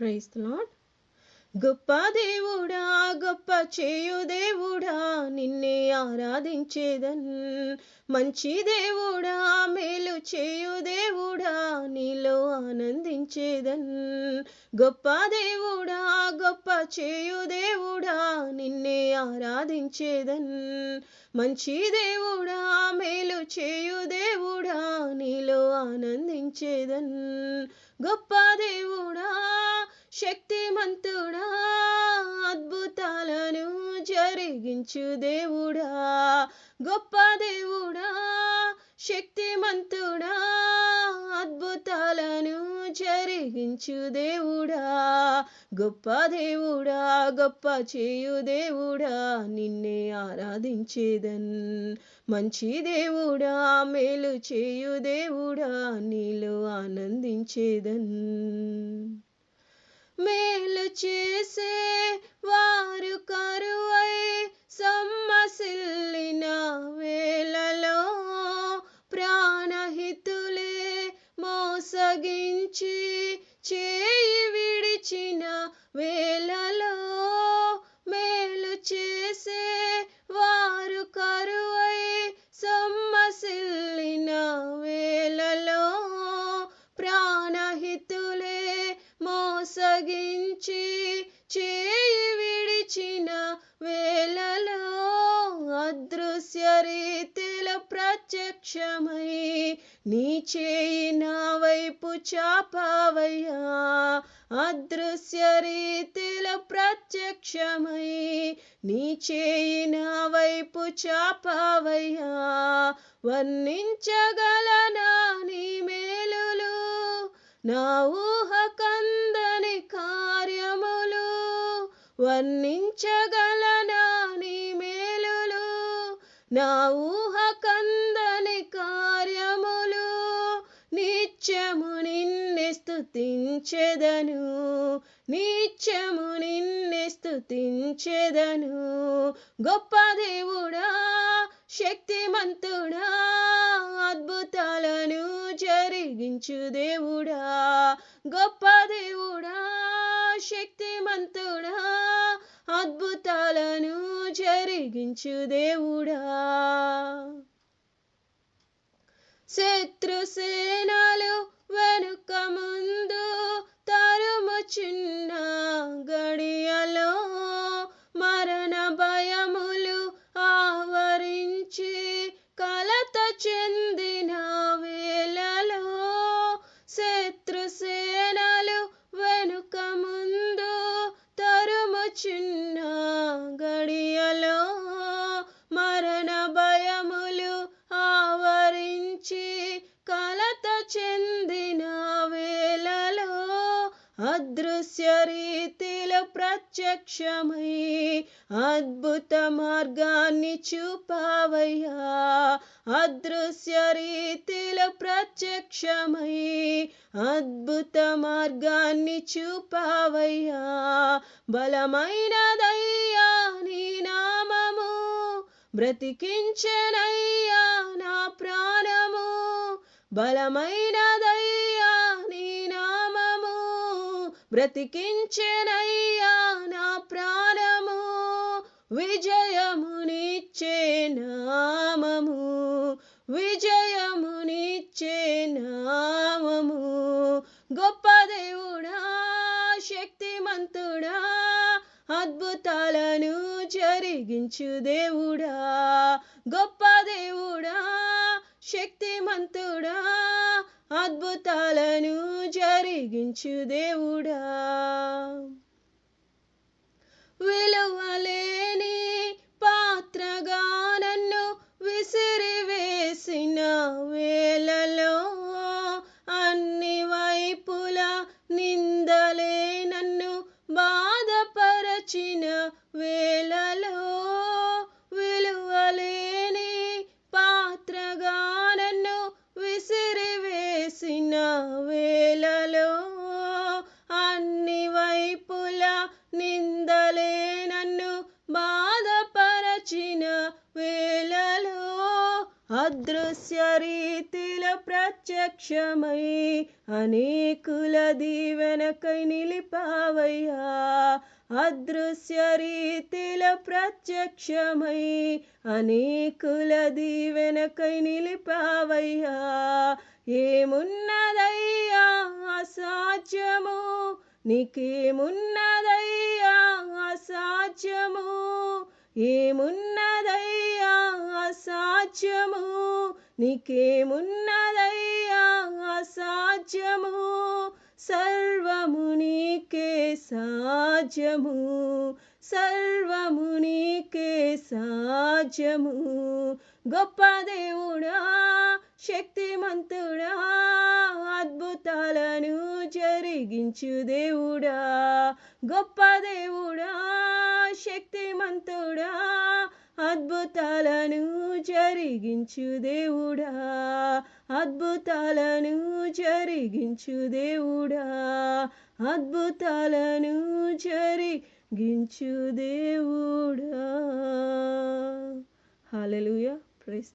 Praise lord గొప్ప దేవుడా గొప్ప చేయు దేవుడా నిన్నే ఆరాధించేదన్. మంచి దేవుడా మేలు చేయు దేవుడా నీలో ఆనందించేదన్. గొప్ప దేవుడా గొప్ప చేయు దేవుడా నిన్నే ఆరాధించేదన్. మంచి దేవుడా మేలు చేయు దేవుడా నీలో ఆనందించేదన్. గొప్ప దేవుడా శక్తిమంతుడా అద్భుతాలను జరిగించు దేవుడా. గొప్ప దేవుడా శక్తిమంతుడా అద్భుతాలను జరిగించు దేవుడా. గొప్ప దేవుడా గొప్ప చేయు దేవుడా నిన్నే ఆరాధించేదన్. మంచి దేవుడా మేలు చేయు దేవుడా నీలో ఆనందించేదన్ మేలు చేసే వారు కరువై నుంచి చేయి విడిచిన వేళలో అదృశ్య రీతిల ప్రత్యక్షమై నీ చేయి నా వైపు చాపావయ్యా. అదృశ్య రీతిల ప్రత్యక్షమై నీ చేయి నా వైపు చాపావయ్యా. వర్ణించగలనా నీ మేలులు? నా ఊహ వర్ణించగలనా నీ మేలులు? నా ఊహ కందని కార్యములు నిత్యము నిన్నే స్తుతించెదను. నిత్యము నిన్నే స్తుతించెదను. గొప్ప దేవుడా శక్తిమంతుడా అద్భుతాలను జరిగించు దేవుడా. గొప్ప దేవుడా శక్తిమంతుడా అద్భుతాలను జరిగించు దేవుడా. శత్రుసేనలు వెనుక ముందు తరుముచున్న గడియలో గడియలో మరణ భయములు ఆవరించి కలత చెందిన అదృశ్య రీతిలో ప్రత్యక్షమై అద్భుత మార్గాన్ని చూపావయ్యా. అదృశ్య రీతిలో ప్రత్యక్షమై అద్భుత మార్గాన్ని చూపావయ్యా బలమైనదయ్యా నీ నామము బ్రతికించనయ్యా నా ప్రాణము. బలమైనదయ్యా బ్రతికించెనయ్యా నా ప్రాణము విజయమునిచ్చే నామము విజయమునిచ్చే నామము. గొప్ప దేవుడా శక్తిమంతుడా అద్భుతాలను జరిగించు దేవుడా. గొప్ప దేవుడా శక్తిమంతుడా అద్భుతాలను జరిగించు దేవుడా. విలువలేని అదృశ్య రీతిలో ప్రత్యక్షమై అనేకుల దీవెనకై నిలిపావయ్యా. అదృశ్య రీతిలో ప్రత్యక్షమై అనేకుల దీవెనకై నిలిపావయ్యా. ఏమున్నదయ్యా అసాధ్యము? నీకేమున్నదయ్యా అసాధ్యము? ఏమున్నదయ్యా అసాధ్యము? నీకేమున్నదయ్యా అసాధ్యము? సర్వము నీకే సాధ్యము. సర్వము నీకే సాధ్యము. గొప్ప దేవుడా శక్తిమంతుడా అద్భుతాలను జరిగించు దేవుడా. గొప్ప దేవుడా శక్తిమంతుడా అద్భుతాలను జరిగించు దేవుడా. అద్భుతాలను జరిగించు దేవుడా. అద్భుతాలను జరిగించు దేవుడా. Hallelujah price